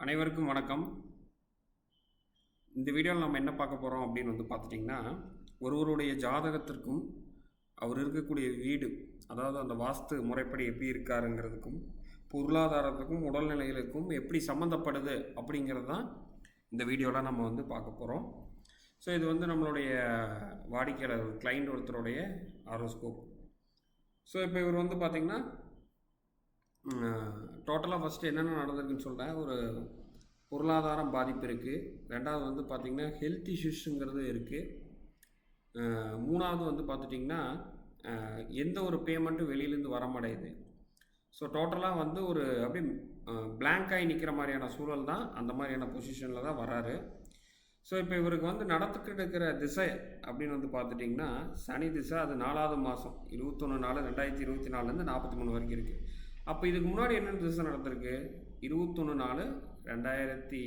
அனைவருக்கும் வணக்கம். இந்த வீடியோவில் நம்ம என்ன பார்க்க போகிறோம் அப்படின்னு வந்து பார்த்துட்டிங்கன்னா ஒருவருடைய ஜாதகத்திற்கும் அவர் இருக்கக்கூடிய வீடு அதாவது அந்த வாஸ்து முறைப்படி எப்படி இருக்காருங்கிறதுக்கும் பொருளாதாரத்துக்கும் உடல்நிலைகளுக்கும் எப்படி சம்மந்தப்படுது அப்படிங்கிறது தான் இந்த வீடியோவில் நம்ம வந்து பார்க்க போகிறோம் ஸோ இது வந்து நம்மளுடைய வாடிக்கையாளர் கிளைண்ட் ஒருத்தருடைய ஆரோஸ்கோப் ஸோ இப்போ இவர் வந்து பார்த்திங்கன்னா டோட்டலாக ஃபஸ்ட்டு என்னென்ன நடந்திருக்குன்னு சொல்கிறேன் ஒரு பொருளாதாரம் பாதிப்பு இருக்குது ரெண்டாவது வந்து பார்த்திங்கன்னா ஹெல்த் இஷ்யூஸுங்கிறது இருக்குது மூணாவது வந்து பார்த்துட்டிங்கன்னா எந்த ஒரு பேமெண்ட்டும் வெளியிலேருந்து வர மாட்டேங்குது ஸோ டோட்டலாக வந்து ஒரு அப்படியே பிளாங்காகி நிற்கிற மாதிரியான சூழல் தான் அந்த மாதிரியான பொசிஷனில் தான் வராரு ஸோ இப்போ இவருக்கு வந்து நடத்துக்கிட்டு இருக்கிற திசை அப்படின்னு வந்து பார்த்துட்டிங்கன்னா சனி திசை அது நாலாவது மாதம் இருபத்தொன்று நாலு ரெண்டாயிரத்தி இருபத்தி நாலுலேருந்து நாற்பத்தி மூணு வரைக்கும் இருக்குது அப்போ இதுக்கு முன்னாடி என்னென்ன திசை நடந்திருக்கு? இருபத்தொன்று நாலு ரெண்டாயிரத்தி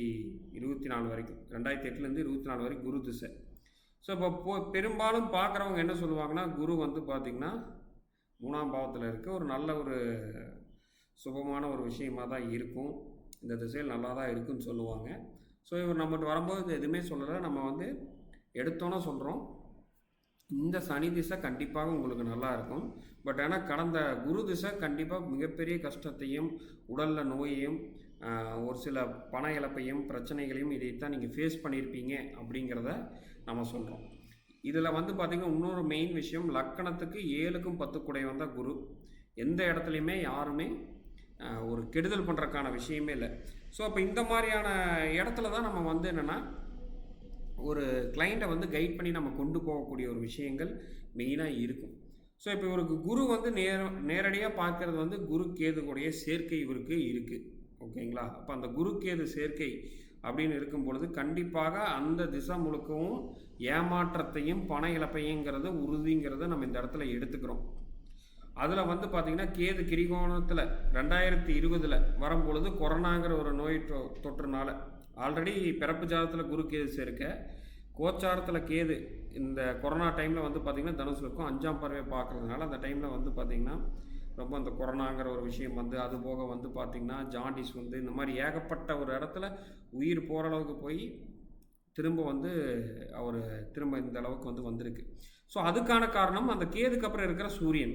இருபத்தி நாலு வரைக்கும் ரெண்டாயிரத்தி எட்டுலேருந்து இருபத்தி நாலு வரைக்கும் குரு திசை. ஸோ இப்போ போ பெரும்பாலும் பார்க்குறவங்க என்ன சொல்லுவாங்கன்னா குரு வந்து பார்த்திங்கன்னா மூணாம் பாவத்தில் இருக்க ஒரு நல்ல ஒரு சுபமான ஒரு விஷயமாக தான் இருக்கும். இந்த திசையில் நல்லா தான் இருக்குன்னு சொல்லுவாங்க. ஸோ இவர் நம்மகிட்ட வரும்போது எதுவுமே சொல்லலை. நம்ம வந்து எடுத்தோன்னே சொல்கிறோம் இந்த சனி திசை கண்டிப்பாக உங்களுக்கு நல்லா இருக்கும். பட் ஆனால் கடந்த குரு திசை கண்டிப்பாக மிகப்பெரிய கஷ்டத்தையும் உடலில் நோயையும் ஒரு சில பண இழப்பையும் பிரச்சனைகளையும் இதைத்தான் நீங்கள் ஃபேஸ் பண்ணியிருப்பீங்க அப்படிங்கிறத நம்ம சொல்கிறோம் இதில் வந்து பார்த்திங்கன்னா இன்னொரு மெயின் விஷயம் லக்கணத்துக்கு ஏழுக்கும் பத்து குடை குரு. எந்த இடத்துலையுமே யாருமே ஒரு கெடுதல் பண்ணுறக்கான விஷயமே இல்லை. ஸோ அப்போ இந்த மாதிரியான இடத்துல தான் நம்ம வந்து என்னென்னா ஒரு கிளைண்ட்டை வந்து கைட் பண்ணி நம்ம கொண்டு போகக்கூடிய ஒரு விஷயங்கள் மெயினாக இருக்கும். ஸோ இப்போ இவருக்கு குரு வந்து நேர நேரடியாக பார்க்கறது வந்து குரு கேதுக்குடைய சேர்க்கை இவருக்கு இருக்குது ஓகேங்களா அப்போ அந்த குரு கேது சேர்க்கை அப்படின்னு இருக்கும் பொழுது கண்டிப்பாக அந்த திசை முழுக்கவும் ஏமாற்றத்தையும் பண இழப்பையுங்கிறத உறுதிங்கிறத நம்ம இந்த இடத்துல எடுத்துக்கிறோம். அதில் வந்து பார்த்திங்கன்னா கேது கிரிகோணத்தில் ரெண்டாயிரத்தி இருபதில் வரும்பொழுது கொரோனாங்கிற ஒரு நோய் தொ- தொற்றுனால ஆல்ரெடி பிறப்பு ஜாதத்தில் குரு கேது சேர்க்க. கோச்சாரத்தில் கேது இந்த கொரோனா டைமில் வந்து பார்த்திங்கன்னா தனுசு இருக்கும் அஞ்சாம் பறவை பார்க்குறதுனால அந்த டைமில் வந்து பார்த்திங்கன்னா ரொம்ப அந்த கொரோனாங்கிற ஒரு விஷயம் வந்து அது போக வந்து பார்த்திங்கன்னா ஜாண்டிஸ் வந்து இந்த மாதிரி ஏகப்பட்ட ஒரு இடத்துல உயிர் போகிற அளவுக்கு போய் திரும்ப வந்து அவர் திரும்ப இந்த அளவுக்கு வந்து வந்திருக்கு. ஸோ அதுக்கான காரணம் அந்த கேதுக்கு அப்புறம் இருக்கிற சூரியன்.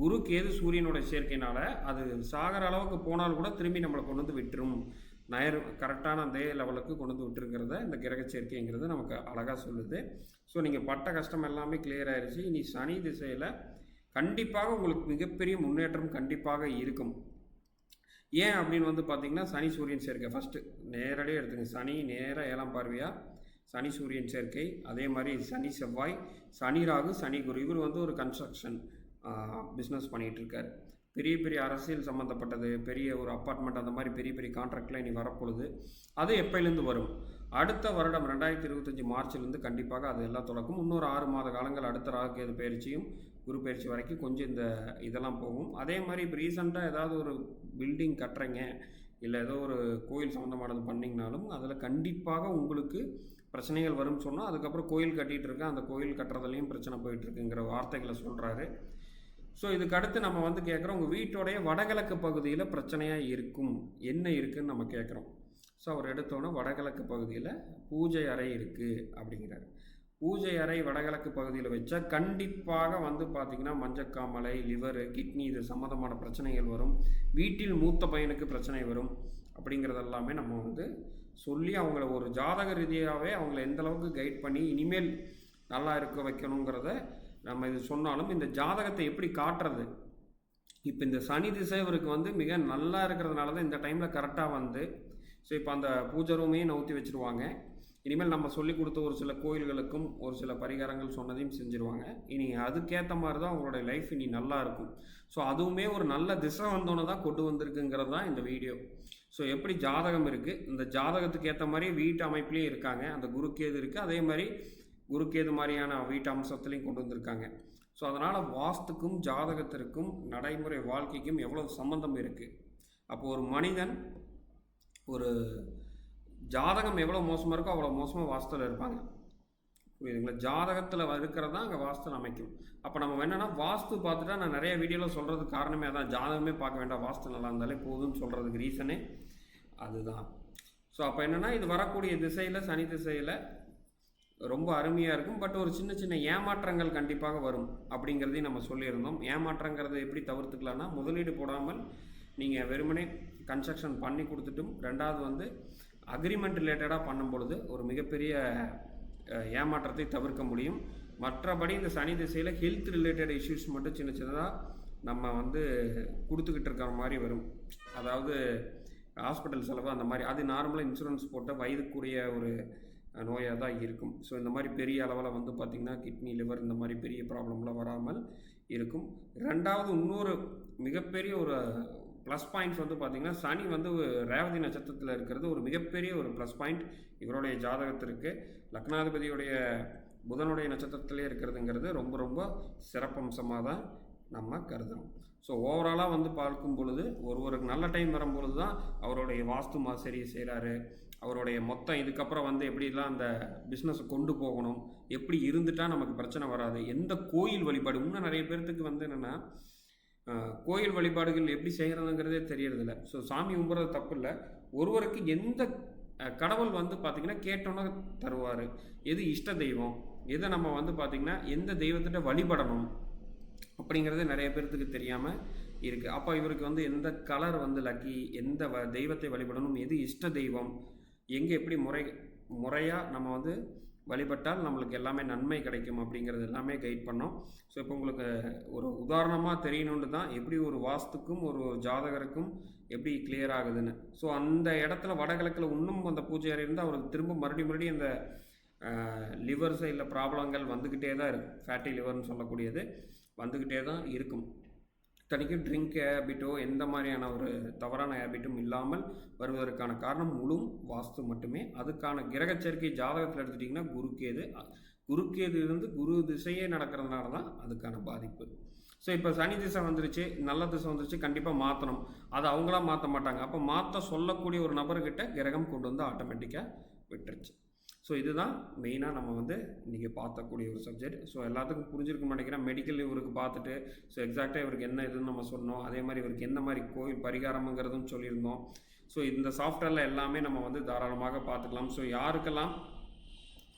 குரு கேது சூரியனோட சேர்க்கையினால் அது சாகிற அளவுக்கு போனால் கூட திரும்பி நம்மளை கொண்டு வந்து விட்டுரும். நயர் கரெக்டான அதே லெவலுக்கு கொண்டு வந்து விட்டுருங்கிறத இந்த கிரக சேர்க்கைங்கிறது நமக்கு அழகாக சொல்லுது. ஸோ நீங்கள் பட்ட கஷ்டம் எல்லாமே கிளியர் ஆயிடுச்சு இனி சனி திசையில் கண்டிப்பாக உங்களுக்கு மிகப்பெரிய முன்னேற்றம் கண்டிப்பாக இருக்கும். ஏன் அப்படின்னு வந்து பார்த்தீங்கன்னா சனி சூரியன் சேர்க்கை. ஃபஸ்ட்டு நேரடியாக எடுத்துங்க சனி நேராக ஏழாம் பார்வையாக சனி சூரியன் சேர்க்கை. அதே மாதிரி சனி செவ்வாய் சனி ராகு சனி குரு. இவர் வந்து ஒரு கன்ஸ்ட்ரக்ஷன் பிஸ்னஸ் பண்ணிகிட்ருக்கார் பெரிய பெரிய அரசியல் சம்மந்தப்பட்டது பெரிய ஒரு அப்பார்ட்மெண்ட் அந்த மாதிரி பெரிய பெரிய கான்ட்ராக்ட்லாம் இனி வரப்பொழுது அது எப்போலேருந்து வரும்? அடுத்த வருடம் ரெண்டாயிரத்தி இருபத்தஞ்சி மார்ச்லேருந்து கண்டிப்பாக அது எல்லாம் தொடக்கும். இன்னொரு ஆறு மாத காலங்கள் அடுத்த ராகுகேது பயிற்சியும் குரு பயிற்சி வரைக்கும் கொஞ்சம் இந்த இதெல்லாம் போகும். அதே மாதிரி இப்போ ரீசெண்டாக ஏதாவது ஒரு பில்டிங் கட்டுறீங்க இல்லை ஏதோ ஒரு கோயில் சம்மந்தமானது பண்ணிங்கனாலும் அதில் கண்டிப்பாக உங்களுக்கு பிரச்சனைகள் வரும்னு சொன்னால் அதுக்கப்புறம் கோயில் கட்டிகிட்டு இருக்கேன் அந்த கோயில் கட்டுறதுலையும் பிரச்சனை போயிட்டுருக்குங்கிற வார்த்தைகளை சொல்கிறாரு ஸோ இதுக்கு அடுத்து நம்ம வந்து கேட்குறோம் உங்கள் வீட்டோடைய வடகிழக்கு பகுதியில் பிரச்சனையாக இருக்கும். என்ன இருக்குன்னு நம்ம கேட்குறோம் ஸோ அவர் எடுத்தோன்னே வடகிழக்கு பகுதியில் பூஜை அறை இருக்குது அப்படிங்கிறாரு. பூஜை அறை வடகிழக்கு பகுதியில் வச்சா கண்டிப்பாக வந்து பார்த்திங்கன்னா மஞ்சக்காமலை லிவரு கிட்னி இது சம்மந்தமான பிரச்சனைகள் வரும். வீட்டில் மூத்த பையனுக்கு பிரச்சனை வரும் அப்படிங்கிறது எல்லாமே நம்ம வந்து சொல்லி அவங்கள ஒரு ஜாதக ரீதியாகவே அவங்கள எந்தளவுக்கு கைட் பண்ணி இனிமேல் நல்லா இருக்க வைக்கணுங்கிறத நம்ம இது சொன்னாலும் இந்த ஜாதகத்தை எப்படி காட்டுறது? இப்போ இந்த சனி திசை இவருக்கு வந்து மிக நல்லா இருக்கிறதுனால தான் இந்த டைமில் கரெக்டாக வந்து ஸோ இப்போ அந்த பூஜை ரூமையும் நவுத்தி வச்சுருவாங்க. இனிமேல் நம்ம சொல்லி கொடுத்த ஒரு சில கோயில்களுக்கும் ஒரு சில பரிகாரங்கள் சொன்னதையும் செஞ்சுருவாங்க. இனி அதுக்கேற்ற மாதிரி தான் உங்களுடைய லைஃப் இனி நல்லா இருக்கும். ஸோ அதுவுமே ஒரு நல்ல திசை வந்தோன்னே தான் கொண்டு வந்திருக்குங்கிறது தான் இந்த வீடியோ ஸோ எப்படி ஜாதகம் இருக்குது இந்த ஜாதகத்துக்கு ஏற்ற மாதிரி வீட்டு அமைப்புலேயும் இருக்காங்க. அந்த குருக்கேது இருக்குது அதே மாதிரி குருக்கேது மாதிரியான வீட்டு அம்சத்துலேயும் கொண்டு வந்திருக்காங்க. ஸோ அதனால் வாஸ்துக்கும் ஜாதகத்திற்கும் நடைமுறை வாழ்க்கைக்கும் எவ்வளோ சம்மந்தம் இருக்குது அப்போ ஒரு மனிதன் ஒரு ஜாதகம் எவ்வளோ மோசமாக இருக்கோ அவ்வளோ மோசமாக வாஸ்துவில் இருப்பாங்க. புரியுதுங்களா? ஜாதகத்தில் இருக்கிறது தான் அங்கே வாஸ்து அமைக்கும். அப்போ நம்ம என்னென்னா வாஸ்து பார்த்துட்டா நான் நிறைய வீடியோவில் சொல்கிறதுக்கு காரணமே அதான். ஜாதகமே பார்க்க வேண்டாம். வாஸ்து நல்லா இருந்தாலே போதும்னு சொல்கிறதுக்கு ரீசனே அதுதான். ஸோ அப்போ என்னென்னா இது வரக்கூடிய திசையில் சனி திசையில் ரொம்ப அருமையாக இருக்கும். பட் ஒரு சின்ன சின்ன ஏமாற்றங்கள் கண்டிப்பாக வரும் அப்படிங்கிறதையும் நம்ம சொல்லியிருந்தோம். ஏமாற்றங்கிறத எப்படி தவிர்த்துக்கலாம்னா முதலீடு போடாமல் நீங்கள் வெறுமனே கன்ஸ்ட்ரக்ஷன் பண்ணி கொடுத்துட்டும் ரெண்டாவது வந்து அக்ரிமெண்ட் ரிலேட்டடாக பண்ணும் பொழுது ஒரு மிகப்பெரிய ஏமாற்றத்தை தவிர்க்க முடியும். மற்றபடி இந்த சனி திசையில் ஹெல்த் ரிலேட்டட் இஷ்யூஸ் மட்டும் சின்ன சின்னதாக நம்ம வந்து கொடுத்துக்கிட்டு இருக்கிற மாதிரி வரும். அதாவது ஹாஸ்பிட்டல் செலவு அந்த மாதிரி அது நார்மலாக இன்சூரன்ஸ் போட்ட வயதுக்குரிய ஒரு நோயாக தான் இருக்கும். ஸோ இந்த மாதிரி பெரிய அளவில் வந்து பார்த்திங்கன்னா கிட்னி லிவர் இந்த மாதிரி பெரிய ப்ராப்ளம்லாம் வராமல் இருக்கும். ரெண்டாவது இன்னொரு மிகப்பெரிய ஒரு ப்ளஸ் பாயிண்ட்ஸ் வந்து பார்த்திங்கன்னா சனி வந்து ரேவதி நட்சத்திரத்தில் இருக்கிறது ஒரு மிகப்பெரிய ஒரு ப்ளஸ் பாயிண்ட் இவருடைய ஜாதகத்திற்கு. லக்னாதிபதியுடைய புதனுடைய நட்சத்திரத்திலே இருக்கிறதுங்கிறது ரொம்ப ரொம்ப சிறப்பம்சமாக தான் நம்ம கருதுகிறோம் ஸோ ஓவராலாக வந்து பார்க்கும் பொழுது ஒருவருக்கு நல்ல டைம் வரும்பொழுது தான் அவருடைய வாஸ்து மாசரி செய்கிறாரு அவருடைய மொத்தம் இதுக்கப்புறம் வந்து எப்படிலாம் அந்த பிஸ்னஸை கொண்டு போகணும் எப்படி இருந்துட்டால் நமக்கு பிரச்சனை வராது எந்த கோயில் வழிபாடு? இன்னும் நிறைய பேர்த்துக்கு வந்து என்னென்னா கோயில் வழிபாடுகள் எப்படி செய்கிறதுங்கிறதே தெரியறதில்ல. ஸோ சாமி கும்பிட்றது தப்பு இல்லை ஒருவருக்கு எந்த கடவுள் வந்து பார்த்திங்கன்னா கேட்டோன்னே தருவார். எது இஷ்ட தெய்வம்? எதை நம்ம வந்து பார்த்திங்கன்னா எந்த தெய்வத்திட்ட வழிபடணும்? அப்படிங்கிறது நிறைய பேர்த்துக்கு தெரியாமல் இருக்குது அப்போ இவருக்கு வந்து எந்த கலர் வந்து லக்கி எந்த வ தெய்வத்தை வழிபடணும் எது இஷ்ட தெய்வம் எங்கே எப்படி முறை முறையாக நம்ம வந்து வழிபட்டால் நம்மளுக்கு எல்லாமே நன்மை கிடைக்கும் அப்படிங்கிறது எல்லாமே கைட் பண்ணோம். ஸோ இப்போ உங்களுக்கு ஒரு உதாரணமாக தெரியணுன்னு தான் எப்படி ஒரு வாஸ்துக்கும் ஒரு ஜாதகருக்கும் எப்படி கிளியர் ஆகுதுன்னு. ஸோ அந்த இடத்துல வடகிழக்கில் இன்னும் அந்த பூஜை அறை இருந்தால் அவருக்கு திரும்ப மறுபடியும் மறுபடியும் அந்த லிவர் சைடில் ப்ராப்ளங்கள் வந்துக்கிட்டே தான் இருக்கும் ஃபேட்டி லிவர்னு சொல்லக்கூடியது. வந்துக்கிட்டே தான் இருக்கும். இத்தனைக்கும் ட்ரிங்க் ஹேபிட்டோ எந்த மாதிரியான ஒரு தவறான ஹேபிட்டும் இல்லாமல் வருவதற்கான காரணம் முழு வாஸ்து மட்டுமே. அதுக்கான கிரகச்சரிக்கை ஜாதகத்தில் எடுத்துட்டிங்கன்னா குருக்கேது குருக்கேது இருந்து குரு திசையே நடக்கிறதுனால தான் அதுக்கான பாதிப்பு. ஸோ இப்போ சனி திசை வந்துருச்சு நல்ல திசை வந்துருச்சு கண்டிப்பாக மாற்றணும் அதை அவங்களாம் மாற்ற மாட்டாங்க. அப்போ மாற்ற சொல்லக்கூடிய ஒரு நபர்கிட்ட கிரகம் கொண்டு வந்து ஆட்டோமேட்டிக்காக விட்டுருச்சு. ஸோ இதுதான் மெயினாக நம்ம வந்து இன்றைக்கி பார்த்தக்கூடிய ஒரு சப்ஜெக்ட் ஸோ எல்லாத்துக்கும் புரிஞ்சிருக்க நினைக்கிறேன். மெடிக்கல் இவருக்கு பார்த்துட்டு ஸோ எக்ஸாக்டாக இவருக்கு என்ன இதுன்னு நம்ம சொன்னோம். அதே மாதிரி இவருக்கு எந்த மாதிரி கோயில் பரிகாரம்ங்கிறதும் சொல்லியிருந்தோம். ஸோ இந்த சாஃப்ட்வேரில் எல்லாமே நம்ம வந்து தாராளமாக பார்த்துக்கலாம். ஸோ யாருக்கெல்லாம்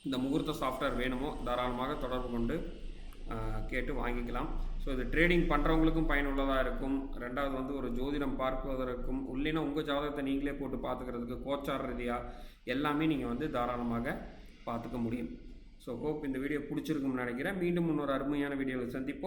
இந்த முகூர்த்த சாஃப்ட்வேர் வேணுமோ தாராளமாக தொடர்பு கொண்டு கேட்டு வாங்கிக்கலாம். ஸோ இது ட்ரேடிங் பண்ணுறவங்களுக்கும் பயனுள்ளதாக இருக்கும். ரெண்டாவது வந்து ஒரு ஜோதிடம் பார்ப்பதற்கும் உள்ளினா உங்கள் ஜாதகத்தை நீங்களே போட்டு பார்த்துக்கிறதுக்கு கோச்சார் ரீதியாக எல்லாமே நீங்கள் வந்து தாராளமாக பார்த்துக்க முடியும். ஸோ ஹோப் இந்த வீடியோ பிடிச்சிருக்கும்னு நினைக்கிறேன். மீண்டும் இன்னொரு அருமையான வீடியோவில் சந்திப்போம்.